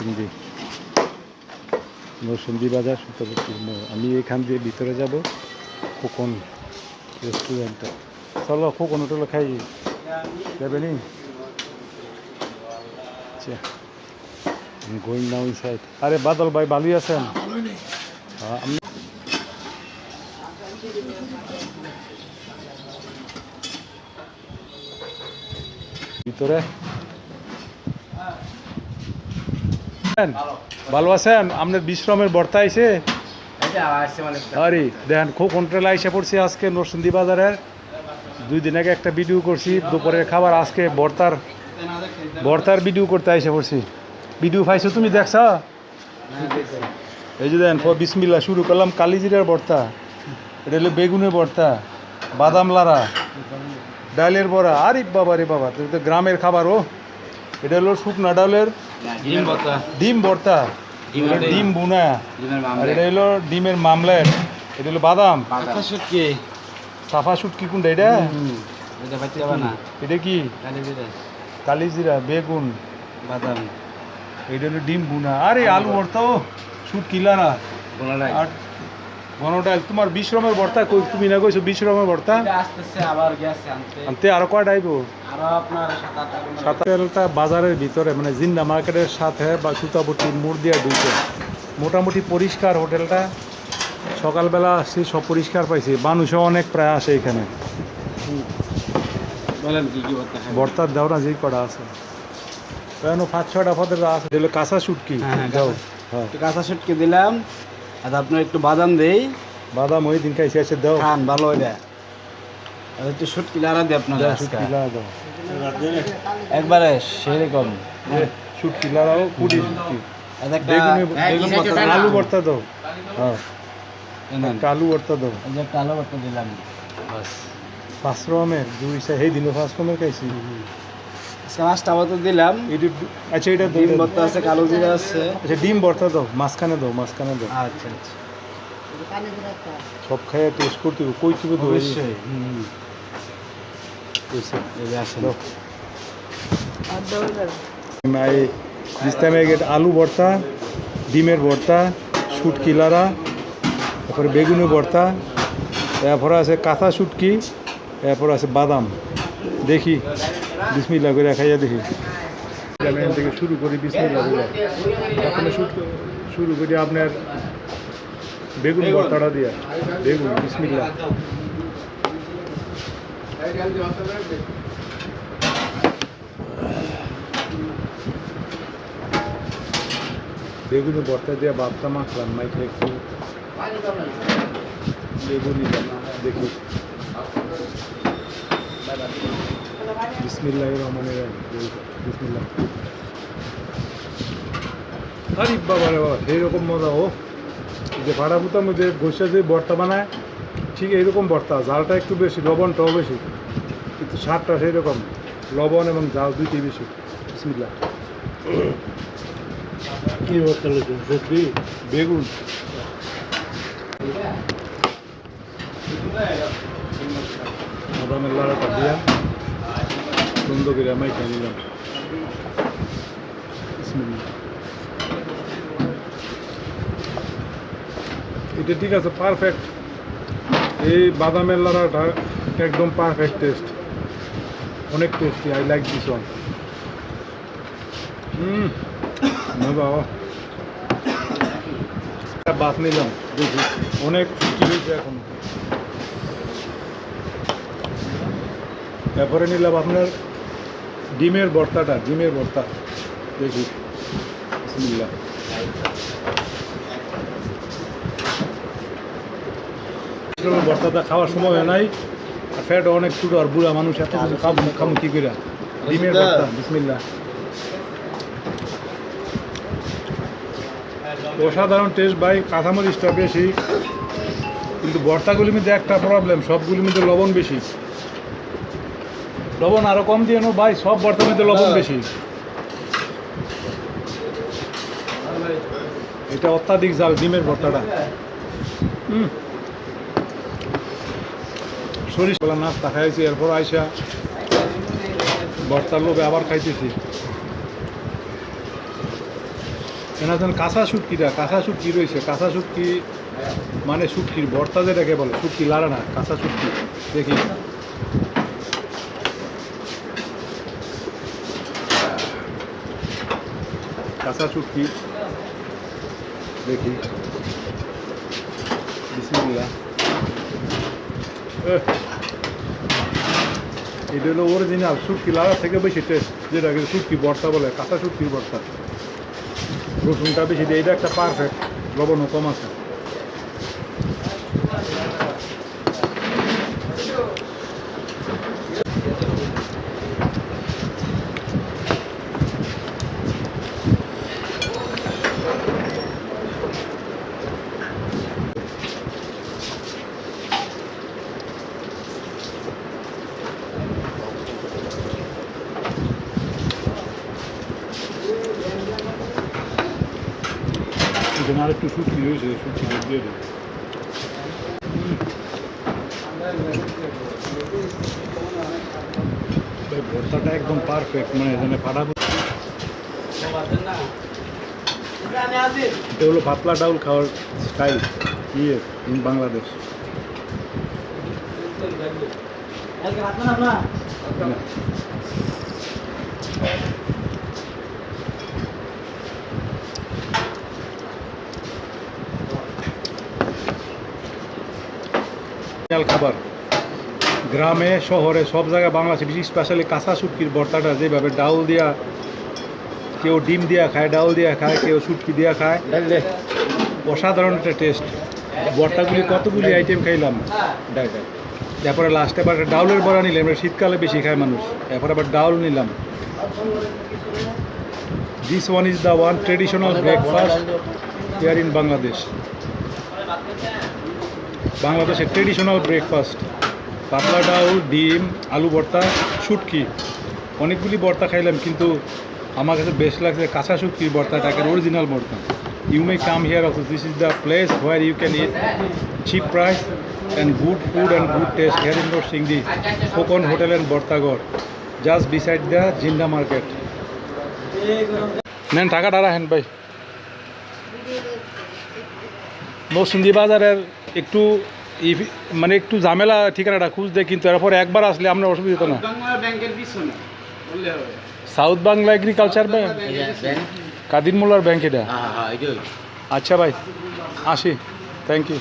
নরসিংদী। নরসিংদী বাজার সুতাপট্টির মোড় আমি এখান দিয়ে ভিতরে যাব খোকন রেস্টুরেন্টে চলো খোকন হোটেলে খাই যাবে নি? গোয়িং নাও ইনসাইড আরে বাদল ভাই ভালোই আছেন? হ্যাঁ, ভিতরে? ভালো আছেন? আপনার বিশ্রামের বর্তা আইসে আরে দেখেন খুব কন্ট্রোল আইসে পড়ছি আজকে নরসিংদী বাজারের। দুই দিন আগে একটা ভিডিও করছি দুপুরের খাবার আজকে বর্তার বর্তার ভিডিও করতে আইসে পড়ছি। ভিডিও পাইছো তুমি দেখছ? এই যে দেন বিসমিল্লা শুরু করলাম কালিজিরার বর্তা। এটা হলো বেগুনের বর্তা বাদাম লারা ডালের বড়া। আরে বাবা রে বাবা তো তো গ্রামের খাবার ও। এটা হলো শুকনা ডালের ডিম ভর্তা। ডিম বুনা। আর এটা হলো ডিমের মামলেট এটা হলো বাদাম। সাফা শুটকি কোনটা এটা? এটা কি? কালিজিরা বেগুন। বাদাম। এটা হলো ডিম বুনা। আরে আলু ভর্তা। ও শুটকি লারা আর ঘনটা তোমার বিশ্রমের ভর্তা কই? তুমি না কইছো বিশ্রমের ভর্তা? আসতেছে আবার গেছে আনতে। আনতে আরও কয়টা আইবো? আরও আপনার সাত আট বাজারের ভিতরে মানে জিন্দা মার্কেটের সাথে বা সুতাপট্টি মোড় দিয়ে ঢুকে মোটামুটি পরিষ্কার হোটেলটা। সকালবেলা আসছি সব পরিষ্কার পাইছি। মানুষও অনেক প্রায় আসে এখানে। বলেন কি কি করতে হবে বর্তার দেও না যেই কটা আছে। কেন পাঁচ ছয়টা পদের আছে? কাঁচা শুটকি। হ্যাঁ, হ্যাঁ। হ্যাঁ। কাঁচা শুটকি দিলাম। আর আপনার একটু বাদাম দেই। বাদাম ওই দিন খাইছে এসে দাও। খান ভালো এটা আর একটু শুটকি লাড়া দিই আপনার শুটকি লাগা দাও। একবারে সেরকম শুটকি লাগাও কুড়ি শুটকি। ভর্তা দিলাম। আলু ভর্তা দাও। হ্যাঁ। আলু ভর্তা দাও। দিলাম। বাস। পাঁচ রকমের দুই সেই দিনও পাঁচ রকমের খাইছি। মাছটা আবার তো দিলাম। এটা আচ্ছা এটা ডিম ভর্তা আছে কালো জিরা আছে। আচ্ছা ডিম ভর্তা দাও মাঝখানে দাও মাঝখানে দাও। আচ্ছা আচ্ছা। সব খাইয়ে টেস্ট করতে হবে কই তুমি অবশ্যই। হুম, গেট আলু ভর্তা ডিমের ভর্তা শুটকি লারা তারপরে বেগুনি ভর্তা এরপরে আছে কাঁথা শুটকি এরপর আছে বাদাম। দেখি। বিসমিল্লা করে খাইয়া দেখি। এখান থেকে শুরু করি বিসমিল্লা করে। প্রথমে শুরু করি আপনার বেগুন ভর্তাটা দিয়া। বেগুন বিসমিল্লা বেগুনি ভর্তা দিয়ে ভাতটা মাখলাম মাইকে একটু। বেগুনি দেখি। বিসমিল্লাহ রহমানের বিসমিল্লাহ আরে বাবা রে বাবা এইরকম মজা ও। যে ভাড়া পুতার মধ্যে ঘষে যে ভর্তা বানায় ঠিক এইরকম ভর্তা ঝালটা একটু বেশি লবণটাও বেশি। কিন্তু স্বাদটা সেই রকম লবণ এবং ঝাল দুইটাই বেশি। বিসমিল্লাহ। কি ভর্তা লেগে বেগুন। বাদামের লাড়াটা দিয়া সুন্দর করে মাইখা নিলাম। এটা ঠিক আছে পারফেক্ট এই বাদামের লাড়াটা একদম পারফেক্ট টেস্ট অনেক tasty I like this one hmm ও। বাস নিলাম, দেখি। অনেক কি হয়েছে এখন? তারপরে নিলাম আপনার ডিমের ভর্তাটা ডিমের ভর্তা। দেখি। বিসমিল্লাহ। ডিমের ভর্তাটা খাওয়ার সময় হয় নাই। আর ফ্যাট অনেক ছোটো আর বুড়া মানুষ এত কিছু খাব খাব কি করে? ডিমের ভর্তা বিসমিল্লাহ। অসাধারণ টেস্ট ভাই কাঁচামরিচটা বেশি। কিন্তু ভর্তাগুলির মধ্যে একটা প্রবলেম সবগুলির মধ্যে লবণ বেশি। লবণ আরও কম দিয়ে নো ভাই সব বর্তমানে লবণ বেশি। এটা অত্যাধিক জাল ডিমের ভর্তাটা। হুম। সরিষ কলা নাস্তা খাইছি এরপর আইসা ভর্তার লোভে আবার খাইতেছি। এনাজন কাঁচা শুটকিটা কাঁচা শুটকি রয়েছে কাঁচা শুটকি মানে শুটকির ভর্তা যেটাকে বলে শুটকি লাড়া না কাঁচা শুটকি দেখি। কাঁচা শুটকি দেখি। বিসমিল্লাহ। এহ, এটা হলো অরিজিনাল শুটকি লাগা থেকে বেশি টেস্ট যেটাকে শুটকি ভর্তা বলে কাঁচা শুটকির ভর্তা রসুনটা বেশি দিয়ে এটা একটা পারফেক্ট লবণও কম আছে। এখানে আর একটু শুটকি রয়েছে শুটকি দিয়ে ভাই ভর্তাটা একদম পারফেক্ট মানে এখানে ফাটা এটা হলো পাতলা ডাউল খাওয়ার স্টাইল ইয়ে ইন বাংলাদেশ। original খাবার। গ্রামে শহরে সব জায়গায় বাংলাদেশে বিশেষ স্পেশালি কাঁচা শুটকির ভর্তাটা যেভাবে ডাউল দিয়া কেউ ডিম দিয়া খায় ডাউল দিয়া খায় কেউ শুটকি দিয়া খায় অসাধারণ একটা টেস্ট ভর্তাগুলি কতগুলি আইটেম খাইলাম? তারপরে লাস্টে আবার ডাউলের বড়া নিলাম এবার শীতকালে বেশি খায় মানুষ। এরপরে আবার ডাউল নিলাম। This one is the one traditional breakfast here in Bangladesh বাংলাদেশের ট্রেডিশনাল ব্রেকফাস্ট পাতলা ডাউল ডিম আলু ভর্তা শুটকি। অনেকগুলি ভর্তা খাইলাম কিন্তু আমার কাছে বেস্ট লাগছে কাঁচা শুটকির ভর্তা টাকার অরিজিনাল ভর্তা। You may come here also this is the place where you can eat cheap price and good food and good taste here in Singdi, Kokon Hotel and Bortagor, just beside the Jinda market. নেন টাকাটা রাখেন ভাই। নরসিংদী বাজারের একটু মানে একটু ঝামেলা ঠিকানাটা খুঁজতে কিন্তু এরপর একবার আসলে আপনার অসুবিধা হতো না। South Bangla Agriculture Bank Kadir মোল্লার ব্যাংক এটা? হ্যাঁ হ্যাঁ এটাই। আচ্ছা ভাই আসি। Thank you